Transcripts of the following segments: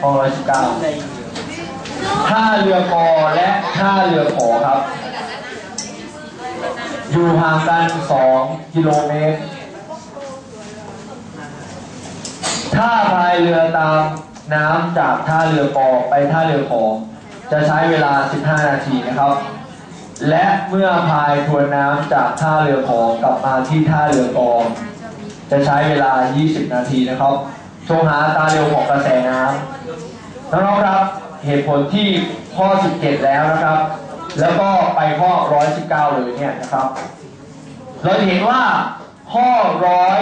คลองร้อยสิบเก้าท่าเรือกอและท่าเรือขอครับ อยู่ห่างกันสองกิโลเมตร ถ้าพายเรือตามน้ำจากท่าเรือกอไปท่าเรือขอ จะใช้เวลา 15 นาทีนะครับ และเมื่อพายทวนน้ำจากท่าเรือขอกลับมาที่ท่าเรือกอจะใช้เวลา 20 นาทีนะครับชมหาตาเร็วของกระแสน้ำ น้องๆครับเหตุผลที่ข้อ 17 แล้วนะครับ แล้วก็ไปข้อ 119 เลยเนี่ยนะครับ เราจะเห็นว่าข้อ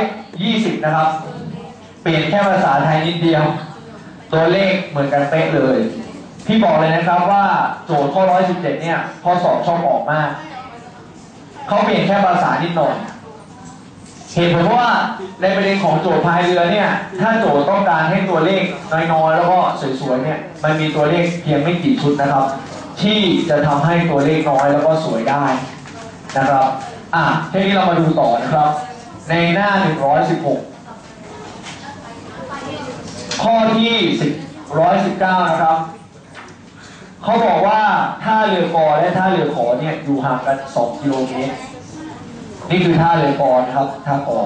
120 นะครับ เปลี่ยนแค่ภาษาไทยนิดเดียว ตัวเลขเหมือนกันเป๊ะเลย พี่บอกเลยนะครับว่าโจทย์ข้อ 117 เนี่ยข้อสอบชอบออกมาก เขาเปลี่ยนแค่ภาษานิดหน่อย เหตุผลว่าในประเด็นของโจทย์พายเรือเนี่ย ถ้าโจทย์ต้องการให้ตัวเลขน้อยๆแล้วก็สวยๆเนี่ย มันมีตัวเลขเพียงไม่กี่ชุดนะครับ ที่จะทำให้ตัวเลขน้อยแล้วก็สวยได้นะครับ อะทีนี้เรามาดูต่อนะครับ ในหน้า 116 ข้อที่10 119 นะครับ เขาบอกว่าท่าเรือกอและท่าเรือขอเนี่ยอยู่ห่างกัน 2 กิโลเมตร นี่คือท่าเรือกอนครับ ท่ากอ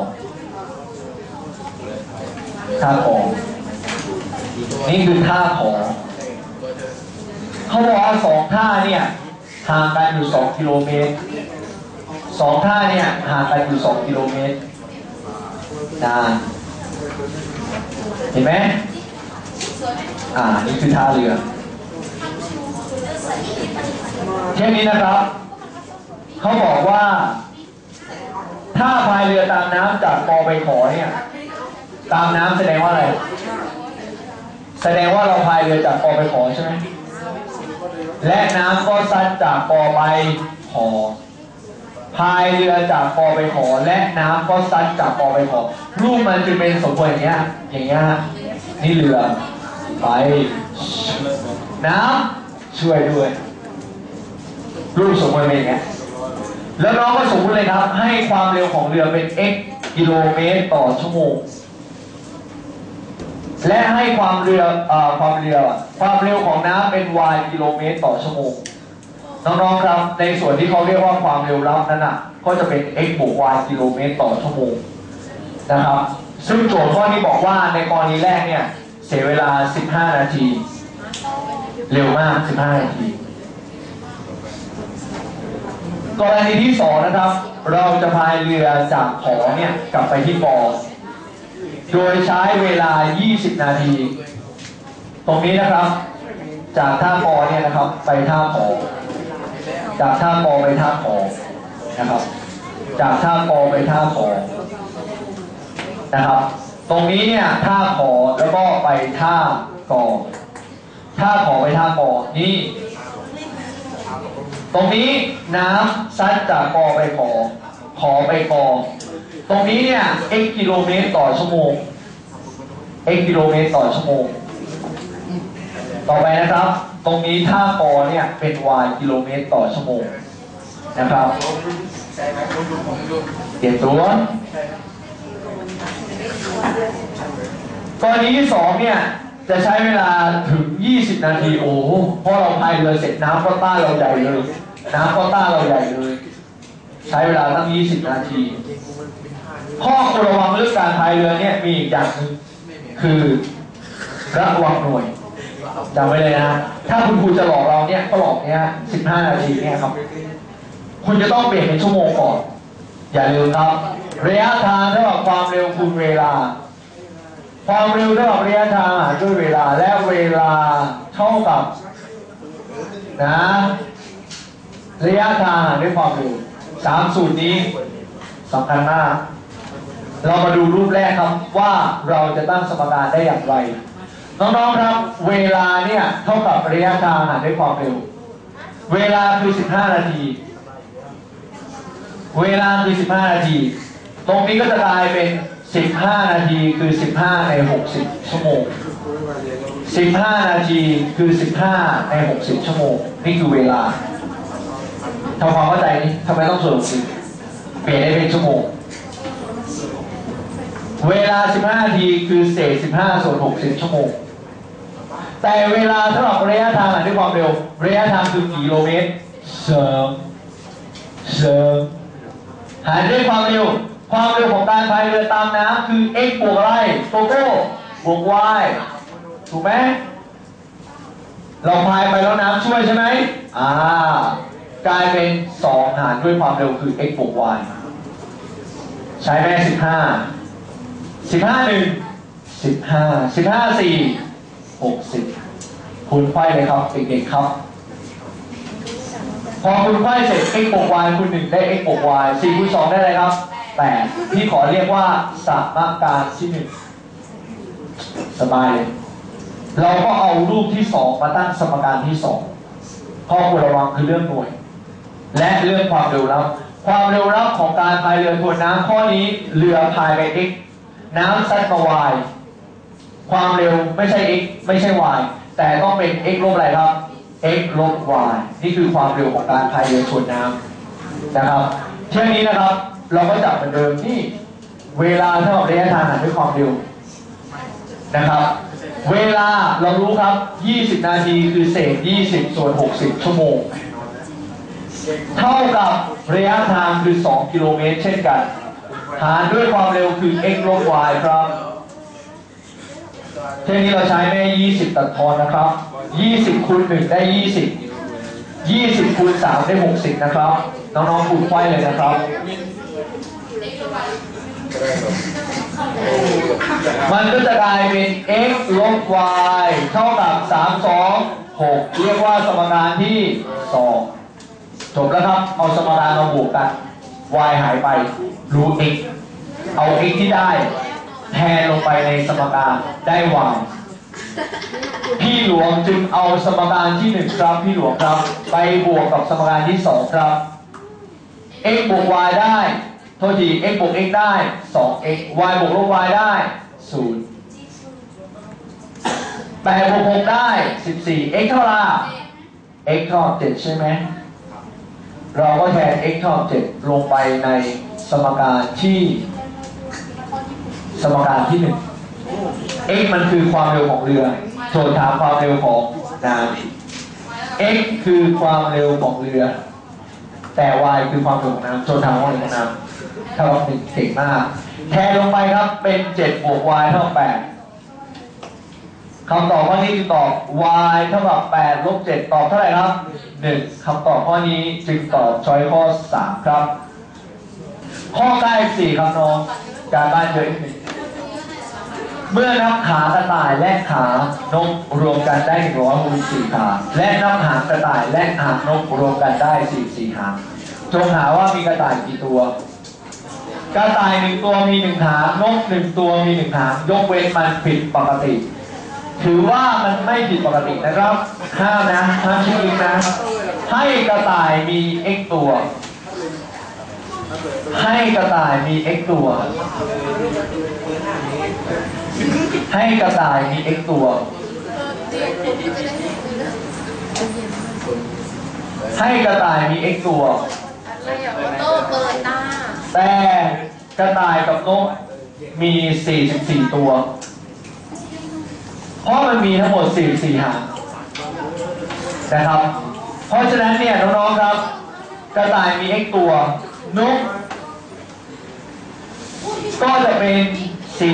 ท่ากอนี่คือท่าขอเขาบอกว่าสองท่าเนี่ยห่างกันอยู่2กิโลเมตรสองท่าเนี่ยห่างกันอยู่2กิโลเมตรนะเห็นไหมอ่า นี่คือท่าเรือเช่นนี้นะครับ เขาบอกว่า ถ้าพายเรือตามน้ำจากปอไปขอเนี่ย ตามน้ำแสดงว่าอะไร แสดงว่าเราพายเรือจากปอไปขอใช่ไหมและน้ำก็ซัดจากปอไปขอพายเรือจากปอไปขอ และน้ำก็ซัดจากปอไปขอรูปมันจะเป็นสมบูรณ์อย่างเงี้ย อย่างเงี้ยนี่เรือไปน้ำช่วยด้วยรูปสมมติเป็นอย่างเงี้ย แล้วน้องก็สมมติเลยครับ ให้ความเร็วของเรือเป็น x กิโลเมตรต่อชั่วโมง และให้ความเรืออความเรือความเร็วของน้ำเป็น y กิโลเมตรต่อชั่วโมง น้องๆครับ ในส่วนที่เขาเรียกว่าความเร็วลับนั้นอะ ก็จะเป็น x บวก y กิโลเมตรต่อชั่วโมงนะครับ ซึ่งโจทย์ข้อนี้บอกว่าในกรณีแรกเนี่ย เสียเวลา 15 นาที เร็วมาก 15 นาที กรณีที่สองนะครับ เราจะพายเรือจากขอเนี่ยกลับไปที่ปอโดยใช้เวลา 20 นาที ตรงนี้นะครับ จากท่าปอเนี่ยนะครับ ไปท่าขอจากท่าปอไปท่าขอนะครับ จากท่าปอไปท่าขอนะครับ ตรงนี้เนี่ยท่าขอแล้วก็ไปท่ากอท่าขอไปท่ากอนี่ ตรงนี้น้ำซัดจากกอไปขอ ขอไปกอ ตรงนี้เนี่ย x กิโลเมตรต่อชั่วโมง x กิโลเมตรต่อชั่วโมง ต่อไปนะครับ ตรงนี้ท่ากอเนี่ยเป็น y กิโลเมตรต่อชั่วโมงนะครับเปลี่ยนตัวกรณีที่สองเนี่ย จะใช้เวลาถึง 20 นาทีโอ้เพราะเราพายเรือเสร็จน้ำก็ต้าเราใหญ่เลย น้ำก็ต้าเราใหญ่เลย ใช้เวลาตั้ง 20 นาที ข้อควรระวังเรื่องการพายเรือเนี่ยมีอีกอย่างหนึงคือระวังหน่วยจำไว้เลยนะ ถ้าคุณครูจะหลอกเราเนี่ยก็หลอกเนี่ย15 นาทีเนี่ยครับ คุณจะต้องเปลี่ยนเป็นชั่วโมงก่อน อย่าลืมครับ ระยะทางเท่ากับความเร็วคูณเวลา ความเร็วเท่ากับระยะทางหารด้วยเวลาและเวลาเท่ากับนะระยะทางหารด้วยความเร็วสามสูตรนี้สำคัญมากเรามาดูรูปแรกครับว่าเราจะตั้งสมการได้อย่างไร น้องๆครับ เวลาเนี่ยเท่ากับระยะทางหารด้วยความเร็ว เวลาคือ 15 นาที เวลาคือ 15 นาที ตรงนี้ก็จะกลายเป็น 15 นาทีคือ 15 ใน 60 ชั่วโมง 15 นาทีคือ 15 ใน 60 ชั่วโมง นี่คือเวลาทำความเข้าใจนี่ทำไมต้องส่วนสิเปลี่ยนได้เป็นชั่วโมง เวลา 15 นาทีคือเศษ 15 ส่วน 60 ชั่วโมง แต่เวลาเท่ากับระยะทางหารด้วยความเร็ว ระยะทางคือกิโลเมตรเสริมเสริมหารด้วยความเร็ว ความเร็วของการพายเรือตามน้ำคือ x บวกอะไรโกโก้บวก y ถูกไหมเราพายไปแล้วน้ำช่วยใช่ไหมอ่ากลายเป็น 2 หารด้วยความเร็วคือ x บวก y ใช้แม่15 15หนึ่ง15 15สี่60คูณไขว้เลยครับเด็กๆครับ พอคูณไขว้เสร็จ x บวก y คูณ1ได้ x บวก y 4คูณ2ได้อะไรครับ 8พี่ขอเรียกว่าสมการที่1สบายเลยเราก็เอารูปที่2มาตั้งสมการที่2ข้อควรระวังคือเรื่องหน่วย และเรื่องความเร็วรับ ความเร็วรับของการพายเรือทวนน้ำข้อนี้เรือพายไป x น้ำซัดมา y ความเร็วไม่ใช่ x ไม่ใช่ y แต่ต้องเป็น x ลบอะไรครับ x ลบ y นี่คือความเร็วของการพายเรือทวนน้ำนะครับเที่ยวนี้นะครับ เราก็จับเหมือนเดิมที่เวลาเท่ากับระยะทางหารด้วยความเร็วนะครับ เวลาเรารู้ครับ 20 นาทีคือเศษ 20 ส่วน 60 ชั่วโมง เท่ากับระยะทางคือ 2 กิโลเมตรเช่นกัน หารด้วยความเร็วคือ x ลบ y ครับเท่นี้เราใช้แม่ 20 ตัดทอนนะครับ 20คูณ1ได้ 20 20คูณ3ได้ 60 นะครับ น้องๆคูณไขว้เลยนะครับ มันก็จะกลายเป็น x ลบ y เท่ากับ 3 2 6 เรียกว่าสมการที่ 2 จบแล้วครับ เอาสมการมาบวกกัน y หายไป รู้ x เอา x ที่ได้ แทนลงไปในสมการได้ y พี่หลวงจึงเอาสมการที่ 1 ครับ พี่หลวงครับ ไปบวกกับสมการที่ 2 ครับ x บวก y ได้ โทษที x บวก x ได้ 2x y บวกลบ y ได้ 0 8บวก6ได้ 14 x เท่าไหร่ x เท่ากับ7ใช่ไหม เราก็แทน x เท่ากับ7ลงไปในสมการที่ สมการที่ 1 x มันคือความเร็วของเรือ โจทย์ถามความเร็วของน้ำ x คือความเร็วของเรือ แต่ y คือความเร็วของน้ำโจทามความเร็วของน้ำเท่ากับหนึ่งเก่งมาก แทนลงไปครับเป็น7บวก y เท่ากับ8คำตอบข้อนี้จึงตอบ y เท่ากับ8ลบ7ตอบเท่าไหร่ครับ 1คำตอบข้อนี้จึงตอบช้อยข้อ 3 ครับ ข้อใกล้4ครับน้อง การบ้านเยอะอีกหนึ่ง เมื่อนับขากระต่ายและขานกรวมกันได้164ขา และนับหางกระต่ายและหางนกรวมกันได้44หางจงหาว่ามีกระต่ายกี่ตัว กระต่ายหนึ่งตัวมีหนึ่งหาง นกหนึ่งตัวมีหนึ่งหาง ยกเว้นมันผิดปกติ ถือว่ามันไม่ผิดปกตินะครับห้ามนะห้ามชื่อลิงนะ ให้กระต่ายมี x ตัว ให้กระต่ายมี x ตัว ให้กระต่ายมี x ตัว ให้กระต่ายมี x ตัว แต่กระต่ายกับนกมี 44 ตัว เพราะมันมีทั้งหมด 44 หางนะครับ เพราะฉะนั้นเนี่ยน้องๆครับ กระต่ายมี x ตัว นก ก็จะเป็น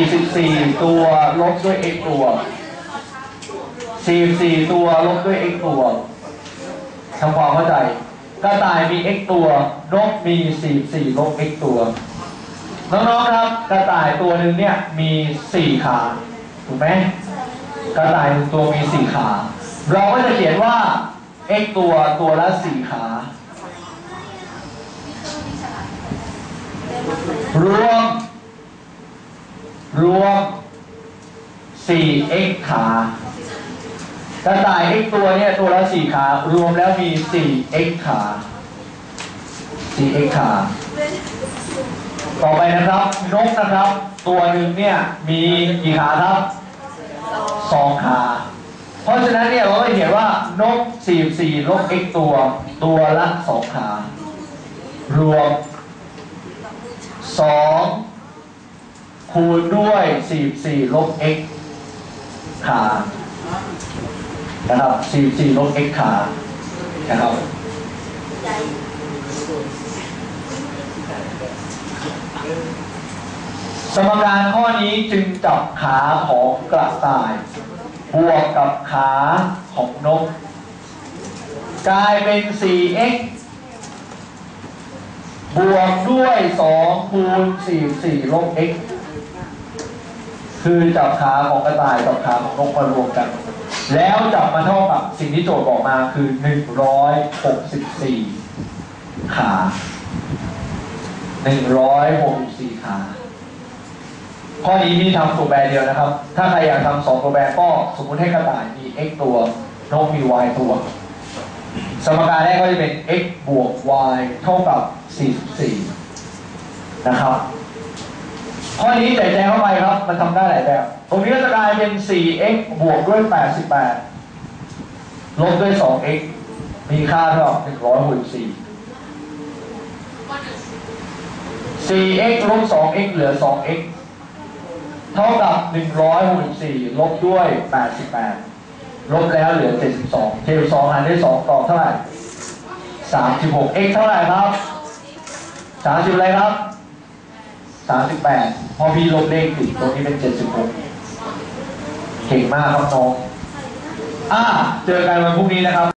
44 ตัวลบด้วย x ตัว 44 ตัวลบด้วย x ตัวทำความเข้าใจกระต่ายมี x ตัวนกมี 44 ลบ x ตัว น้องๆครับ กระต่ายตัวหนึ่งเนี่ยมี 4 ขา ถูกไหมกระต่ายตัวมี 4 ขา เราก็จะเขียนว่า x ตัวตัวละ 4 ขา รวม รวม 4x ขากระต่าย x ตัวเนี่ยตัวละ 4 ขา รวมแล้วมี 4x ขา 4x ขา ต่อไปนะครับ นกนะครับ ตัวหนึ่งเนี่ยมีกี่ขาครับสองขา เพราะฉะนั้นเนี่ยเราก็เขียนว่านก 44ลบ x ตัว ตัวละสองขา รวม 2 คูณด้วย 44 ลบ x ขานะครับ 44 ลบ x ขานะครับสมการข้อนี้จึงจับขาของกระต่าย บวกกับขาของนก กลายเป็น 4x บวกด้วย2คูณ44ลบ x คือจับขาของกระต่ายกับขาของนกมารวมกัน แล้วจับมาเท่ากับสิ่งที่โจทย์บอกมาคือ 164 ขา 164 ขา ข้อนี้พี่ทำตัวแบรเดียวนะครับ ถ้าใครอยากทำสองตัวแบรก็สมมติให้กระต่ายมี x ตัวนกมี y ตัว สมการแรกก็จะเป็น x บวก y เท่ากับ 44 นะครับ ข้อนี้ใจใจเข้าไปครับ มันทำได้หลายแบบ ตรงนี้ก็จะกลายเป็น 4x บวกด้วย 88 ลบด้วย 2x มีค่าเท่ากับ164 4x ลบ 2x เหลือ 2x เท่ากับ 164 ลบด้วย 88 ลบแล้วเหลือ 72 72หารด้วย2ตอบเท่าไหร่ 36 x เท่าไหร่ครับ 30อะไรครับ 38 พอพี่ลบเลขติดตรงนี้เป็น 76 เก่งมากครับน้องอ่าเจอกันวันพรุ่งนี้นะครับ